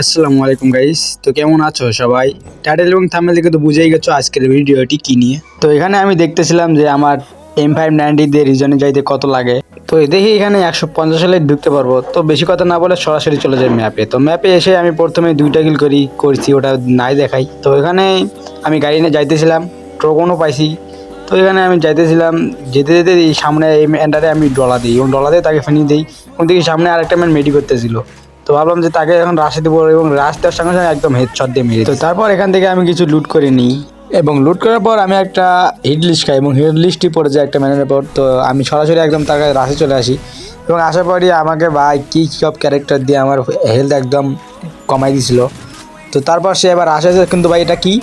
আসসালামু আলাইকুম গাইস তো কেমন আছো সবাই? টাইটেল এবং থাম্বনেল দেখে তো বুঝেই গেছো আজকের ভিডিওটি কি নিয়ে। তো এখানে আমি দেখতেছিলাম যে আমার এম ফাইভ নাইনটি দিয়ে রিজনে যাইতে কত লাগে। তো দেখি এখানে একশো পঞ্চাশ সালে ঢুকতে পারব। তো বেশি কথা না বলে সরাসরি চলে যাই ম্যাপে তো ম্যাপে এসে আমি প্রথমে দুইটা কিল করি, করছি, ওটা নাই দেখাই। তো এখানে আমি গাড়ি নিয়ে যাইতেছিলাম ট্রোকনও পাইছি। তো এখানে আমি যাইতেছিলাম, যেতে যেতে সামনে এই এন্ডারে আমি ডলা দিই। এবং ডলা দিয়ে তাকে ফেনি দিই। এবং দেখি সামনে আরেকটা ম্যান মেডি করতেছিল। তো ভাবলাম যে তাকে এখন রাশ দেবো এবং রাশ দেওয়ার সঙ্গে সঙ্গে একদম হেডশট দিয়ে মেরে তো তারপর এখান থেকে আমি কিছু লুট করে নিই। এবং লুট করার পর আমি একটা হিট লিস্ট খাই এবং হিট লিস্টটি পড়ে যায় একটা ম্যানের পর তো আমি সরাসরি একদম তার কাছে রাশে চলে আসি। এবং আসার পরই আমাকে ভাই কী সব ক্যারেক্টার দিয়ে আমার হেলথ একদম কমাই দিছিল। তো তারপর সে এবার আসে কিন্তু ভাই এটা কি?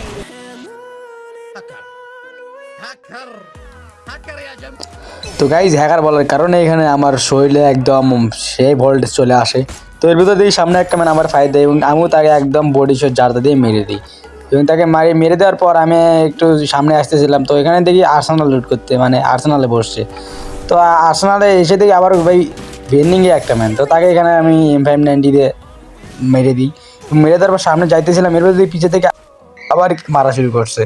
তো গাইজ হ্যাকার বলার কারণে এখানে আমার শরীরে একদম সেই ভোল্টেজ চলে আসে। তো এর ভিতর দিয়ে সামনে একটা ম্যান আমার ফাইট দেয় এবং আমিও তাকে একদম বডি শট জারদা দিয়ে মেরে দিই। এবং তাকে মারি, মেরে দেওয়ার পর আমি একটু সামনে আসতেছিলাম। তো এখানে দেখি আর্সেনাল লুট করতে মানে আর্সেনালে বসছে। তো আর্সেনালে এসে দেখি আবার ভাই ভেন্ডিংয়ে একটা ম্যান তো তাকে এখানে আমি এম ফাইভ নাইনটি দিয়ে মেরে দিই। মেরে দেওয়ার পর সামনে যাইতেছিলাম, এর ভিতর দিয়ে পিছে থেকে আবার মারা শুরু করছে।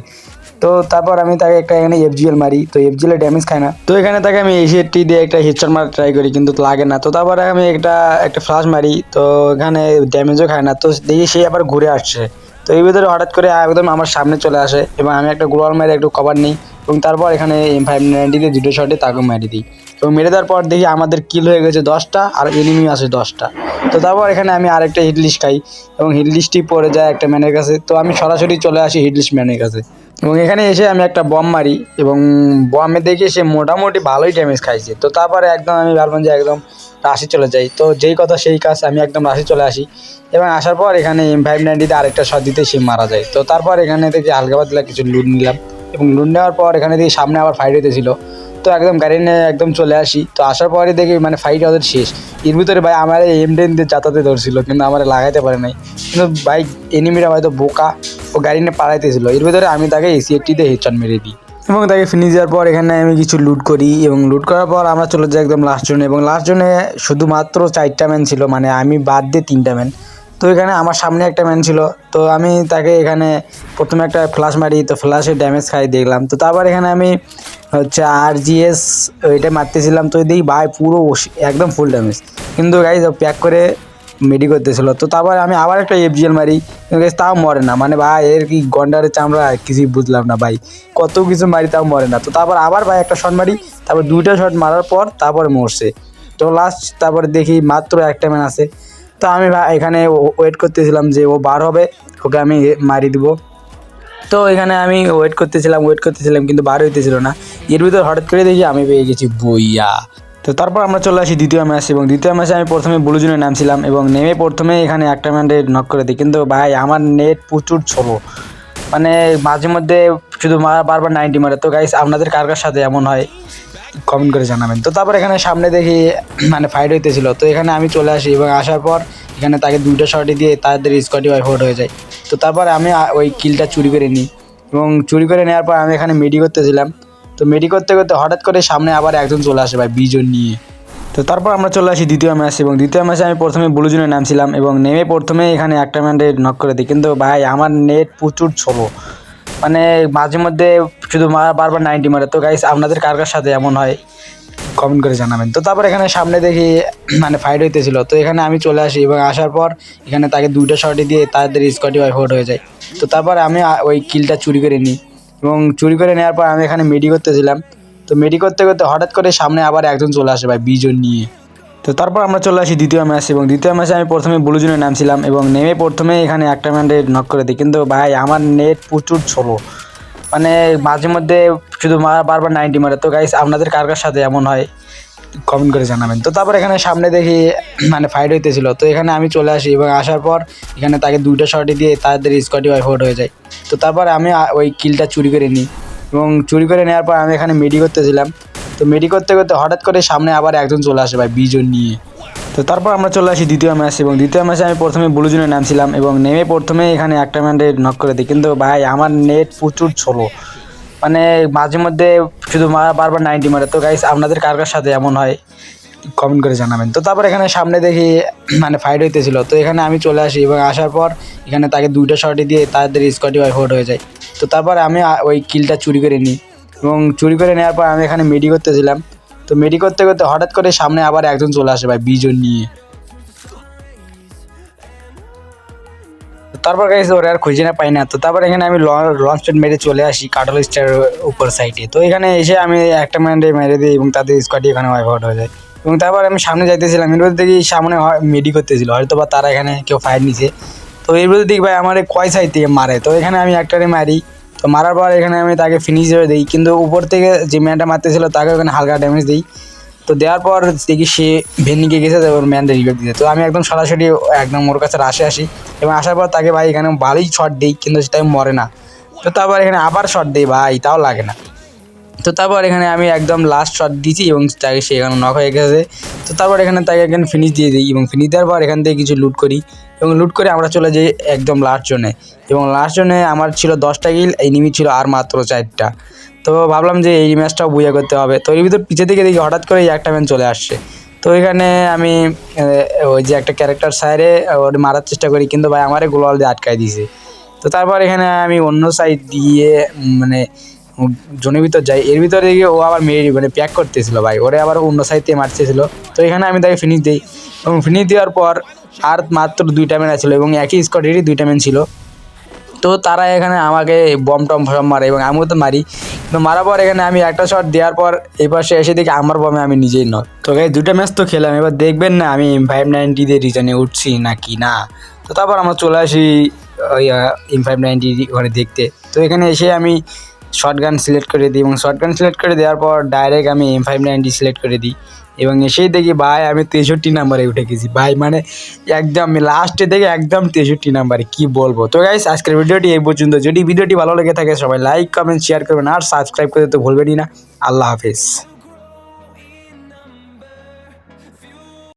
তো তারপর আমি তাকে একটা এখানে এফজিএল মারি, তো এফজিএল ড্যামেজ খায় না। তো এখানে তাকে আমি এসিএটি দিয়ে একটা হেডশট মারা ট্রাই করি, কিন্তু লাগে না। তো তারপরে আমি একটা একটা ফ্লাশ মারি, তো এখানে ড্যামেজও খায় না। তো দেখি সে আবার ঘুরে আসছে। তো এই ভিতরে হঠাৎ করে একদম আমার সামনে চলে আসে এবং আমি একটা গ্লোয়াল মারি, একটু কভার নিই এবং তারপর এখানে এম ফাইভ নাইনটি দিয়ে দুটো শটে তাকে মেরে দিই। এবং মেরে দেওয়ার পর দেখি আমাদের কিল হয়ে গেছে দশটা আর এনিমি আছে দশটা। তো তারপর এখানে আমি আরেকটা হিট লিস্ট খাই এবং হিট লিস্টই পড়ে যায় একটা ম্যানের কাছে। তো আমি সরাসরি চলে আসি হিট লিস্ট ম্যানের কাছে। এবং এখানে এসে আমি একটা বম মারি এবং বমে দেখে সে মোটামুটি ভালোই ড্যামেজ খাইছে। তো তারপরে একদম আমি ভাবলাম যে একদম রাশি চলে যাই। তো যেই কথা সেই কাজ আমি একদম রাশি চলে আসি এবং আসার পর এখানে এম ফাইভ নাইনটিতে আরেকটা শট দিতে সে মারা যায়। তো তারপর এখানে থেকে হালকা পাতলা কিছু লুট নিলাম এবং লুট নেওয়ার পর এখানে থেকে সামনে আবার ফাইট হইতেছিল। তো একদম গাড়ি নিয়ে একদম চলে আসি। তো আসার পরে দেখি মানে ফাইট ওদের শেষ। এর ভিতরে ভাই আমার এম টেন দিয়ে ধরছিল, কিন্তু আমার লাগাইতে পারে নাই। কিন্তু ভাই এনিমিরা হয়তো বোকা, ও গাড়ি নিয়ে পালাইতেছিল। এর ভিতরে আমি তাকে এসি এইটটিতে হেডশট মেরে দিই। এবং তাকে ফিনিশ দেওয়ার পর এখানে আমি কিছু লুট করি এবং লুট করার পর আমরা চলে যাই একদম লাস্ট জোনে এবং লাস্ট জোনে শুধুমাত্র চারটা ম্যান ছিল মানে আমি বাদ দিয়ে তিনটা ম্যান তো এখানে আমার সামনে একটা ম্যান ছিল। তো আমি তাকে এখানে প্রথমে একটা ফ্লাশ মারি, তো ফ্লাশে ড্যামেজ খাই দেখলাম। তো তারপর এখানে আমি হচ্ছে আর জিএস ওইটা মারতেছিলাম। তো দেখি ভাই পুরো একদম ফুল ড্যামেজ কিন্তু গাইজ প্যাক করে মেডি করতেছিল। তো তারপর আমি আবার একটা এফজিএল মারি। তাও মরে না। মানে ভাই এর কি গন্ডারের চামড়া কিছুই বুঝলাম না ভাই। কত কিছু মারি তাও মরে না। তো তারপর আবার ভাই একটা শট মারি। তারপর দুইটা শট মারার পর তারপর মরছে। তো লাস্ট তারপরে দেখি মাত্র একটা ম্যান আছে। তো আমি এখানে ওয়েট করতেছিলাম যে ও বার হবে, ওকে আমি মারি দিব। তো এখানে আমি ওয়েট করতেছিলাম ওয়েট করতেছিলাম, কিন্তু বার হইতেছিল না। এর ভিতর হঠাৎ করে দেখি আমি পেয়ে গেছি বইয়া। তো তারপর আমরা চলে আসি দ্বিতীয় ম্যাচ এবং দ্বিতীয় ম্যাচে আমি প্রথমে ব্লু জোনে নামছিলাম এবং নেমে প্রথমে এখানে একটা ম্যান্ডে নক করে দিই। কিন্তু ভাই, আমার নেট প্রচুর ছোলো মানে মাঝে মধ্যে শুধু বারবার নাইনটি মারে। তো গাইস আপনাদের কার কার সাথে এমন হয়? কমেন্ট করে জানাবেন। তো তারপর এখানে সামনে দেখি মানে ফাইট হইতেছিল। তো এখানে আমি চলে আসি এবং আসার পর এখানে তাকে দুইটা শটে দিয়ে তাদের স্কটি আউট হয়ে যায়। তো তারপর আমি ওই কিলটা চুরি করে নিই এবং চুরি করে নেওয়ার পর আমি এখানে মেডি করতেছিলাম। তো মেডি করতে করতে হঠাৎ করে সামনে আবার একজন চলে আসে ভাই, বিজন নিয়ে। তো তারপর আমরা চলে আসি দ্বিতীয় ম্যাচ এবং দ্বিতীয় ম্যাচে আমি প্রথমে ব্লু জোনে নামছিলাম এবং নেমে প্রথমে এখানে একটা ম্যান্ডে নক করে দিই। কিন্তু ভাই, আমার নেট প্রচুর ছোলো মানে মাঝে মধ্যে শুধু বারবার নাইনটি মারে। তো গাইস আপনাদের কার কার সাথে এমন হয়? কমেন্ট করে জানাবেন। তো তারপর এখানে সামনে দেখি মানে ফাইট হইতেছিল। তো এখানে আমি চলে আসি এবং আসার পর এখানে তাকে দুইটা শটে দিয়ে তাদের স্কটি ওয়াইফ আউট হয়ে যায়। তো তারপর আমি ওই কিলটা চুরি করে নিই। এবং চুরি করে নেওয়ার পর আমি এখানে মেডি করতেছিলাম। তো মেডি করতে করতে হঠাৎ করে সামনে আবার একজন চলে আসে ভাই, বিজন নিয়ে। তো তারপর আমরা চলে আসি দ্বিতীয় ম্যাচ এবং দ্বিতীয় ম্যাচে আমি প্রথমে ব্লু জোনে নামছিলাম এবং নেমে প্রথমে এখানে একটা ম্যান্ডে নক করে দিই। কিন্তু ভাই, আমার নেট প্রচুর ছোলো। মানে মাঝে মধ্যে শুধু বারবার নাইনটি মারে। তো গাইস আপনাদের কার কার সাথে এমন হয়? কমেন্ট করে জানাবেন। তো তারপর এখানে সামনে দেখি মানে ফাইট হইতেছিল। তো এখানে আমি চলে আসি এবং আসার পর এখানে তাকে দুইটা শটে দিয়ে তাদের স্কটি ওয়াইফ আউট হয়ে যায়। তো তারপর আমি ওই কিলটা চুরি করে নিই। এবং চুরি করে নেওয়ার পর আমি এখানে মেডি করতেছিলাম। তো মেডি করতে করতে হঠাৎ করে সামনে আবার একজন চলে আসে ভাই বিজন নিয়ে। তো তারপর আমরা চলে আসি দ্বিতীয় ম্যাচ এবং দ্বিতীয় ম্যাচে আমি প্রথমে ব্লু জোনে নামছিলাম এবং নেমে প্রথমে এখানে একটা ম্যান্ডে নক করে দিই। কিন্তু ভাই, আমার নেট প্রচুর ছোলো। মানে মাঝে মধ্যে শুধু বারবার নাইনটি মারে। তো গাইস আপনাদের কার কার সাথে এমন হয়? কমেন্ট করে জানাবেন। তো তারপর এখানে সামনে দেখি মানে ফাইট হইতেছিল। তো এখানে আমি চলে আসি এবং আসার পর এখানে তাকে দুইটা শটে দিয়ে তাদের স্কটি আউট হয়ে যায়। তো তারপর আমি ওই কিলটা চুরি করে নিই। এবং চুরি করে নেওয়ার পর আমি এখানে মেডি করতেছিলাম তো মেডি করতে করতে হঠাৎ করে সামনে আবার একজন চলে আসে ভাই বিজন নিয়ে। তারপর গাইছে ওরা আর খুঁজে না পাই না। তো তারপর এখানে আমি লঞ্চ প্যাড মেরে চলে আসি কাটল স্টার উপর সাইডে তো এখানে এসে আমি একটা ম্যান্ডে মেরে দিই এবং তাদের স্কোয়াডি এখানে আউট হয়ে যায়। এবং তারপর আমি সামনে যাইতেছিলাম, এর দেখি সামনে মেডি করতেছিল। হয়তো বা তারা এখানে কেউ ফায়ার নিছে। তো এর দেখি ভাই, আমার কয় সাইড থেকে মারে। তো এখানে আমি একটারে মারি। তো মারার পর এখানে আমি তাকে ফিনিশ করে দিই। কিন্তু উপর থেকে যে ম্যানটা মারতেছিল, তাকে ওখানে হালকা ড্যামেজ দিই। তো দেওয়ার পর দেখি সে ভেন্নিকে গেছে ওর ম্যানটা রিভাইভ দিতে তো আমি একদম সরাসরি একদম ওর কাছে রাশে আসি এবং আসার পর তাকে ভাই এখানে ভালোই শট দিই, কিন্তু সেটা মরে না। তো তারপর এখানে আবার শট দিই, ভাই, তাও লাগে না। তো তারপর এখানে আমি একদম লাস্ট শট দিয়েছি এবং তাকে সে এখানে নক হয়ে গেছে। তো তারপর এখানে তাকে এখানে ফিনিশ দিয়ে দিই এবং ফিনিশ দেওয়ার পর এখান থেকে কিছু লুট করি। এবং লুট করে আমরা চলে যাই একদম লাস্ট জোনে এবং লাস্ট জোনে আমার ছিল দশটা কিল এনিমি ছিল আর মাত্র চারটা। তো ভাবলাম যে এই ম্যাচটাও বুঝা করতে হবে। তো এর ভিতর পিছে থেকে দেখি হঠাৎ করে এই একটা ম্যান চলে আসছে। তো এখানে আমি ওই যে একটা ক্যারেক্টার সাইডে ওর মারার চেষ্টা করি, কিন্তু ভাই আমারে গোলাল দিয়ে আটকায় দিয়েছে তো তারপর এখানে আমি অন্য সাইড দিয়ে মানে জনের ভিতর যাই। এর ভিতরে গিয়ে ও আবার মেয়ে মানে প্যাক করতেছিল ভাই। ওরে আবার অন্য সাইড থেকে মারতেছিল। তো এখানে আমি তাকে ফিনিশ দিই। এবং ফিনিশ দেওয়ার পর আর মাত্র দুইটা ম্যান ছিল এবং একই স্কোয়াডেরই দুইটা ম্যান ছিল। তো তারা এখানে আমাকে বম টম ফম মারে এবং আমিও তো মারি। তো মারার পর এখানে আমি একটা শট দেওয়ার পর এই পাশে এসে দেখি আমার বমে আমি নিজেই নয় তো গাই দুটো ম্যাচ তো খেলাম। এবার দেখবেন না আমি ফাইভ নাইনটি দিয়ে রিটার্নে উঠছি নাকি না? তো তারপর আমরা চলে আসি, ওই এম ফাইভ নাইনটি ঘরে দেখতে। তো এখানে এসে আমি শর্ট গান সিলেক্ট করে দিই এবং শর্ট গান সিলেক্ট করে দেওয়ার পর ডাইরেক্ট আমি এম ফাইভ নাইনটি সিলেক্ট করে দিই। এবং এসেই দেখি ভাই, আমি তেষট্টি নাম্বারে উঠে গেছি। ভাই মানে একদম লাস্টে দেখে একদম তেষট্টি নাম্বারে, কি বলব? তো গাইস আজকের ভিডিওটি এই পর্যন্ত। যদি ভিডিওটি ভালো লেগে থাকে, সবাই লাইক কমেন্ট শেয়ার করবেন। আর সাবস্ক্রাইব করতে তো ভুলবেনই না। আল্লাহ হাফেজ।